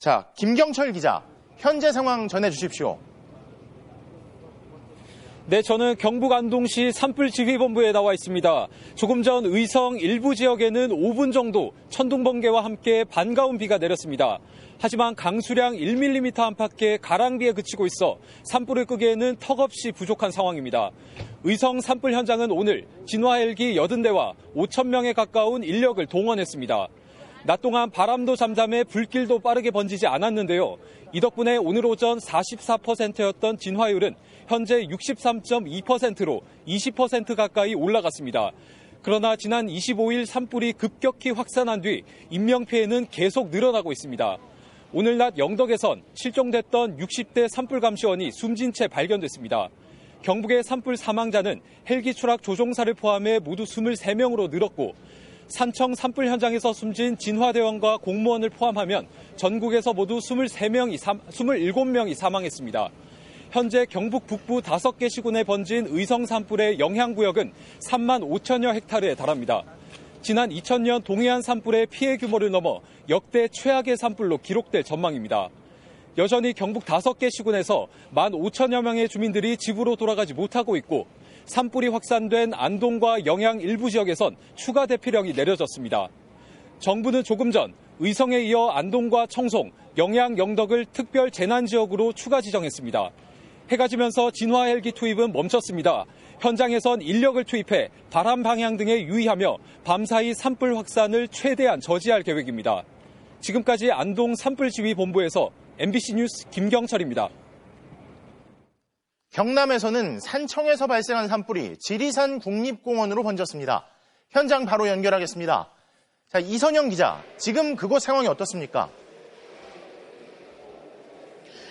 자, 김경철 기자, 현재 상황 전해주십시오. 네, 저는 경북 안동시 산불지휘본부에 나와 있습니다. 조금 전 의성 일부 지역에는 5분 정도 천둥 번개와 함께 반가운 비가 내렸습니다. 하지만 강수량 1mm 안팎의 가랑비에 그치고 있어 산불을 끄기에는 턱없이 부족한 상황입니다. 의성 산불 현장은 오늘 진화 헬기 80대와 5천 명에 가까운 인력을 동원했습니다. 낮 동안 바람도 잠잠해 불길도 빠르게 번지지 않았는데요. 이 덕분에 오늘 오전 44%였던 진화율은 현재 63.2%로 20% 가까이 올라갔습니다. 그러나 지난 25일 산불이 급격히 확산한 뒤 인명피해는 계속 늘어나고 있습니다. 오늘 낮 영덕에선 실종됐던 60대 산불 감시원이 숨진 채 발견됐습니다. 경북의 산불 사망자는 헬기 추락 조종사를 포함해 모두 23명으로 늘었고 산청 산불 현장에서 숨진 진화대원과 공무원을 포함하면 전국에서 모두 23명이, 27명이 사망했습니다. 현재 경북 북부 5개 시군에 번진 의성 산불의 영향 구역은 3만 5천여 헥타르에 달합니다. 지난 2000년 동해안 산불의 피해 규모를 넘어 역대 최악의 산불로 기록될 전망입니다. 여전히 경북 5개 시군에서 1만 5천여 명의 주민들이 집으로 돌아가지 못하고 있고 산불이 확산된 안동과 영양 일부 지역에선 추가 대피령이 내려졌습니다. 정부는 조금 전 의성에 이어 안동과 청송, 영양, 영덕을 특별 재난 지역으로 추가 지정했습니다. 해가 지면서 진화 헬기 투입은 멈췄습니다. 현장에선 인력을 투입해 바람 방향 등에 유의하며 밤사이 산불 확산을 최대한 저지할 계획입니다. 지금까지 안동 산불 지휘 본부에서 MBC 뉴스 김경철입니다. 경남에서는 산청에서 발생한 산불이 지리산 국립공원으로 번졌습니다. 현장 바로 연결하겠습니다. 자, 이선영 기자, 지금 그곳 상황이 어떻습니까?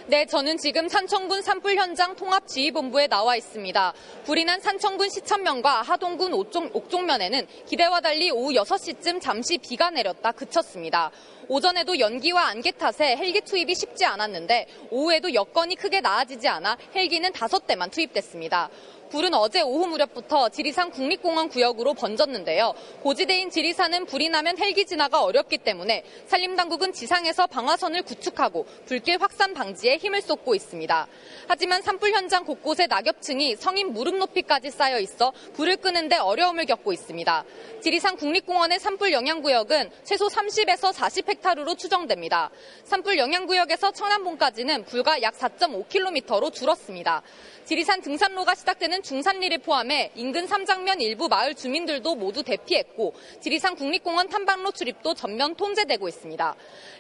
네, 저는 지금 산청군 산불 현장 통합지휘본부에 나와 있습니다. 불이 난 산청군 시천면과 하동군 옥종, 옥종면에는 기대와 달리 오후 6시쯤 잠시 비가 내렸다 그쳤습니다. 오전에도 연기와 안개 탓에 헬기 투입이 쉽지 않았는데 오후에도 여건이 크게 나아지지 않아 헬기는 다섯 대만 투입됐습니다. 불은 어제 오후 무렵부터 지리산 국립공원 구역으로 번졌는데요. 고지대인 지리산은 불이 나면 헬기 진화가 어렵기 때문에 산림당국은 지상에서 방화선을 구축하고 불길 확산 방지에 힘을 쏟고 있습니다. 하지만 산불 현장 곳곳에 낙엽층이 성인 무릎 높이까지 쌓여 있어 불을 끄는데 어려움을 겪고 있습니다. 지리산 국립공원의 산불 영향 구역은 최소 30에서 40헥 타르로 추정됩니다. 산불 영향구역에서 청남봉까지는 불과 약 4.5km로 줄었습니다. 지리산 등산로가 시작되는 중산리를 포함해 인근 삼장면 일부 마을 주민들도 모두 대피했고 지리산 국립공원 탐방로 출입도 전면 통제되고 있습니다.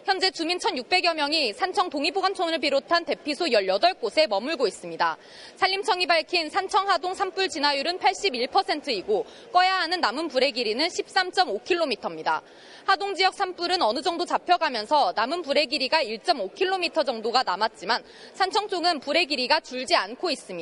현재 주민 1,600여 명이 산청 동의보관촌을 비롯한 대피소 18곳에 머물고 있습니다. 산림청이 밝힌 산청 하동 산불 진화율은 81%이고 꺼야 하는 남은 불의 길이는 13.5km입니다. 하동 지역 산불은 어느 정도 잡혀가면서 남은 불의 길이가 1.5km 정도가 남았지만 산청 쪽은 불의 길이가 줄지 않고 있습니다.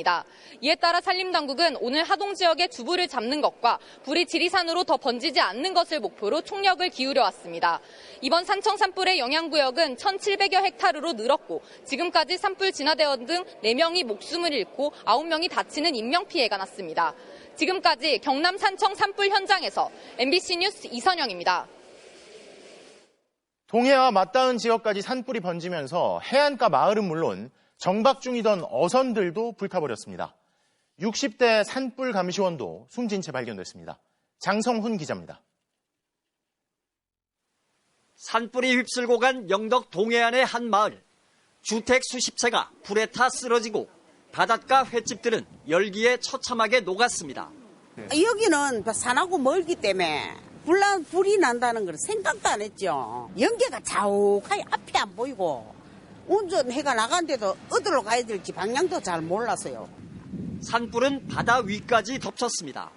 이에 따라 산림당국은 오늘 하동 지역의 주불을 잡는 것과 불이 지리산으로 더 번지지 않는 것을 목표로 총력을 기울여 왔습니다. 이번 산청 산불의 영향구역은 1,700여 헥타르로 늘었고 지금까지 산불 진화대원 등 4명이 목숨을 잃고 9명이 다치는 인명피해가 났습니다. 지금까지 경남 산청 산불 현장에서 MBC 뉴스 이선영입니다. 동해와 맞닿은 지역까지 산불이 번지면서 해안가 마을은 물론 정박 중이던 어선들도 불타버렸습니다. 60대 산불 감시원도 숨진 채 발견됐습니다. 장성훈 기자입니다. 산불이 휩쓸고 간 영덕 동해안의 한 마을. 주택 수십 채가 불에 타 쓰러지고 바닷가 횟집들은 열기에 처참하게 녹았습니다. 여기는 산하고 멀기 때문에 불난 불이 난다는 걸 생각도 안 했죠. 연기가 자욱하게 앞이 안 보이고 운전해가 나간데도 어디로 가야 될지 방향도 잘 몰랐어요. 산불은 바다 위까지 덮쳤습니다.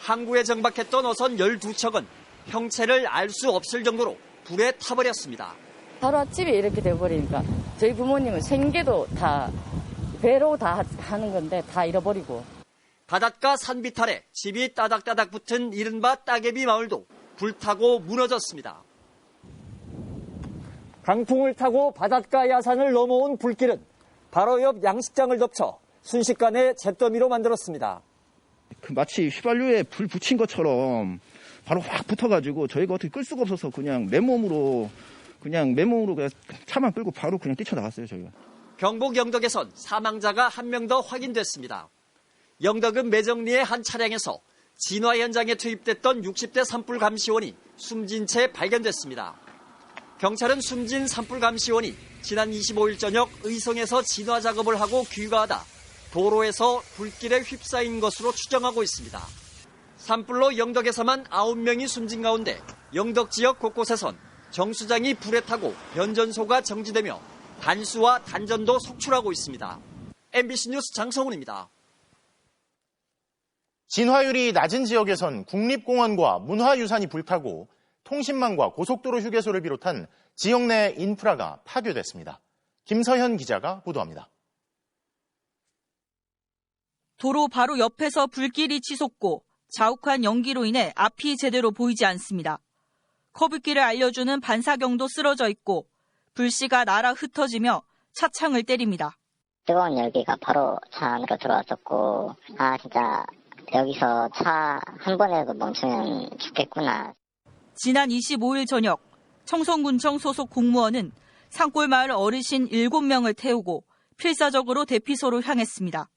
항구에 정박했던 어선 12척은 형체를 알 수 없을 정도로 불에 타버렸습니다. 하루 아침에 이렇게 돼버리니까 저희 부모님은 생계도 다 배로 다 하는 건데 다 잃어버리고 바닷가 산비탈에 집이 따닥따닥 붙은 이른바 따개비 마을도 불타고 무너졌습니다. 강풍을 타고 바닷가 야산을 넘어온 불길은 바로 옆 양식장을 덮쳐 순식간에 잿더미로 만들었습니다. 그 마치 휘발유에 불 붙인 것처럼 바로 확 붙어가지고 저희가 어떻게 끌 수가 없어서 그냥 내 몸으로 그냥 맨몸으로 그냥 차만 끌고 바로 그냥 뛰쳐나갔어요, 저희가. 경북 영덕에선 사망자가 한 명 더 확인됐습니다. 영덕은 매정리의 한 차량에서 진화 현장에 투입됐던 60대 산불 감시원이 숨진 채 발견됐습니다. 경찰은 숨진 산불 감시원이 지난 25일 저녁 의성에서 진화 작업을 하고 귀가하다 도로에서 불길에 휩싸인 것으로 추정하고 있습니다. 산불로 영덕에서만 9명이 숨진 가운데 영덕 지역 곳곳에선 정수장이 불에 타고 변전소가 정지되며 단수와 단전도 속출하고 있습니다. MBC 뉴스 장성훈입니다. 진화율이 낮은 지역에선 국립공원과 문화유산이 불타고 통신망과 고속도로 휴게소를 비롯한 지역 내 인프라가 파괴됐습니다. 김서현 기자가 보도합니다. 도로 바로 옆에서 불길이 치솟고 자욱한 연기로 인해 앞이 제대로 보이지 않습니다. 커브길을 알려주는 반사경도 쓰러져 있고 불씨가 날아 흩어지며 차창을 때립니다. 뜨거운 열기가 바로 차 안으로 들어왔었고, 아, 진짜, 여기서 차 한 번에도 멈추면 죽겠구나. 지난 25일 저녁 청송군청 소속 공무원은 산골마을 어르신 7명을 태우고 필사적으로 대피소로 향했습니다.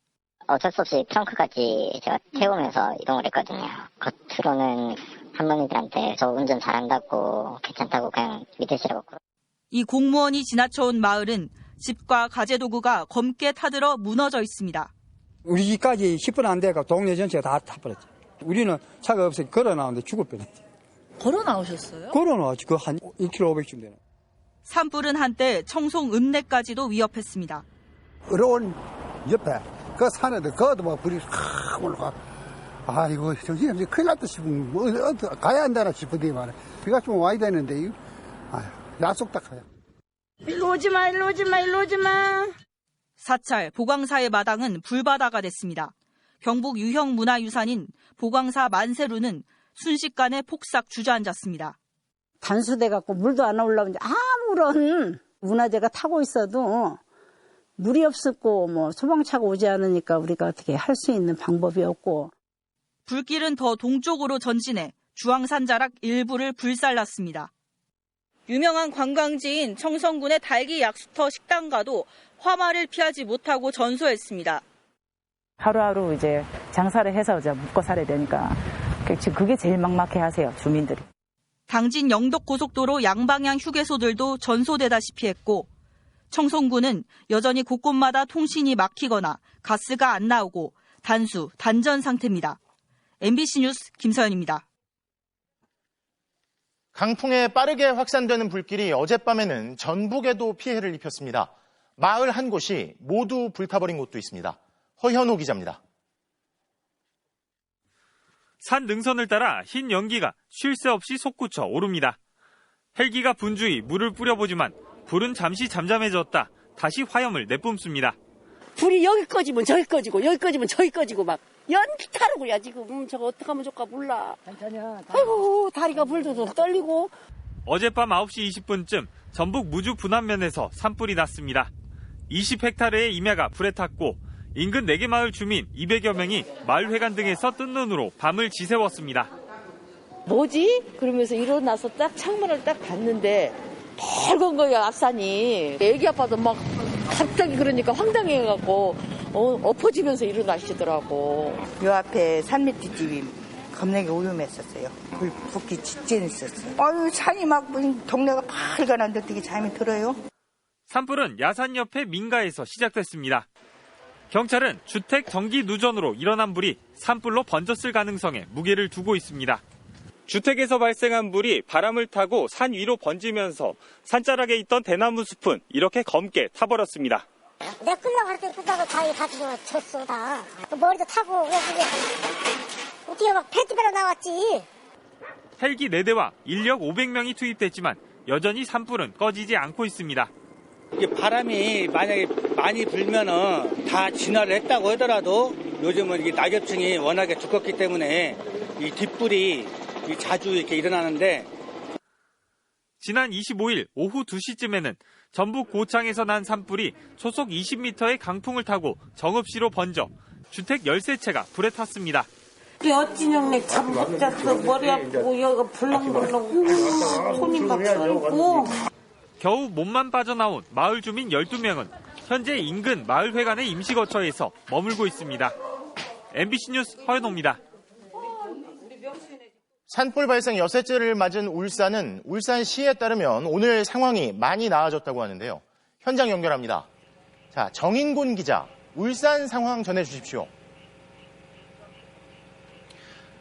어쩔 수 없이 트렁크까지 제가 태우면서 이동을 했거든요. 겉으로는 할머니들한테 저 운전 잘한다고, 괜찮다고 그냥 밑에시라고 이 공무원이 지나쳐온 마을은 집과 가재도구가 검게 타들어 무너져 있습니다. 우리 집까지 10분 안 돼가 동네 전체가 다 타버렸지. 우리는 차가 없어 걸어 나오는데 죽을 뻔했지. 걸어 나오셨어요? 걸어 나왔지. 그 한 1km 500쯤 되는. 산불은 한때 청송 읍내까지도 위협했습니다. 어려운 옆에 그 산에도 거도 막 불이 확 올라가. 아이고 정신없이 큰일 났다 싶으면 뭐 어디 가야 한다나 싶어더만 비가 좀 와야 되는데 이거 아휴 약속 딱 가야. 일로 오지 마, 일로 오지 마, 일로 오지 마. 사찰 보광사의 마당은 불바다가 됐습니다. 경북 유형 문화유산인 보광사 만세루는 순식간에 폭삭 주저앉았습니다. 단수돼 갖고 물도 안 올라오는데 아무런 문화재가 타고 있어도 물이 없었고 뭐 소방차가 오지 않으니까 우리가 어떻게 할 수 있는 방법이 없고 불길은 더 동쪽으로 전진해 주황산 자락 일부를 불살랐습니다. 유명한 관광지인 청성군의 달기 약수터 식당가도 화마를 피하지 못하고 전소했습니다. 하루하루 이제 장사를 해서 이제 먹고 살아야 되니까 지금 그게 제일 막막해 하세요 주민들이. 당진 영덕 고속도로 양방향 휴게소들도 전소되다시피 했고 청송군은 여전히 곳곳마다 통신이 막히거나 가스가 안 나오고 단수, 단전 상태입니다. MBC 뉴스 김서연입니다. 강풍에 빠르게 확산되는 불길이 어젯밤에는 전북에도 피해를 입혔습니다. 마을 한 곳이 모두 불타버린 곳도 있습니다. 허현호 기자입니다. 산 능선을 따라 흰 연기가 쉴 새 없이 솟구쳐 오릅니다. 헬기가 분주히 물을 뿌려보지만 불은 잠시 잠잠해졌다 다시 화염을 내뿜습니다. 불이 여기 꺼지면 저기 꺼지고 여기 꺼지면 저기 꺼지고 막 연기 타르고야 지금 음, 저거 어떡하면 좋까 몰라. 아이고 다리가 불도 떨리고. 어젯밤 9시 20분쯤 전북 무주 분안면에서 산불이 났습니다. 20헥타르의 임야가 불에 탔고 인근 4개 마을 주민 200여 명이 마을 회관 등에서 뜬 눈으로 밤을 지새웠습니다. 뭐지? 그러면서 일어나서 딱 창문을 딱 봤는데 밝은 거야 앞산이. 애기 아빠도 막 갑자기 그러니까 황당해갖고 어, 엎어지면서 일어나시더라고. 요 앞에 산밑 집이 겁나게 오염했었어요. 불 붙기 직전했었어요. 아유 산이 막 동네가 빨간한데 어떻게 잠이 들어요? 산불은 야산 옆의 민가에서 시작됐습니다. 경찰은 주택 전기 누전으로 일어난 불이 산불로 번졌을 가능성에 무게를 두고 있습니다. 주택에서 발생한 불이 바람을 타고 산 위로 번지면서 산자락에 있던 대나무 숲은 이렇게 검게 타버렸습니다. 내 끝나고 할때 끝나고 다이 다 졌어 다. 그 머리도 타고 어떻게 막 팬티배로 나왔지. 헬기 4대와 인력 500명이 투입됐지만 여전히 산불은 꺼지지 않고 있습니다. 이게 바람이 만약에 많이 불면은 다 진화를 했다고 하더라도 요즘은 이게 낙엽층이 워낙에 두껍기 때문에 이 뒷불이 자주 이렇게 일어나는데 지난 25일 오후 2시쯤에는 전북 고창에서 난 산불이 초속 20m의 강풍을 타고 정읍시로 번져 주택 13채가 불에 탔습니다. 어찌명맥 잠못 잤어 머리 아프고 여기가 불렁불렁 손이 막 떨고 겨우 몸만 빠져나온 마을 주민 12명은 현재 인근 마을회관의 임시거처에서 머물고 있습니다. MBC 뉴스 허연호입니다. 산불 발생 여섯째를 맞은 울산은 울산시에 따르면 오늘 상황이 많이 나아졌다고 하는데요. 현장 연결합니다. 자, 정인곤 기자, 울산 상황 전해주십시오.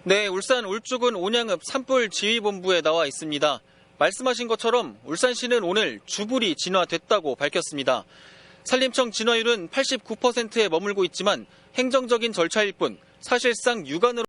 네, 울산 울주군 온양읍 산불 지휘본부에 나와 있습니다. 말씀하신 것처럼 울산시는 오늘 주불이 진화됐다고 밝혔습니다. 산림청 진화율은 89%에 머물고 있지만 행정적인 절차일 뿐 사실상 육안으로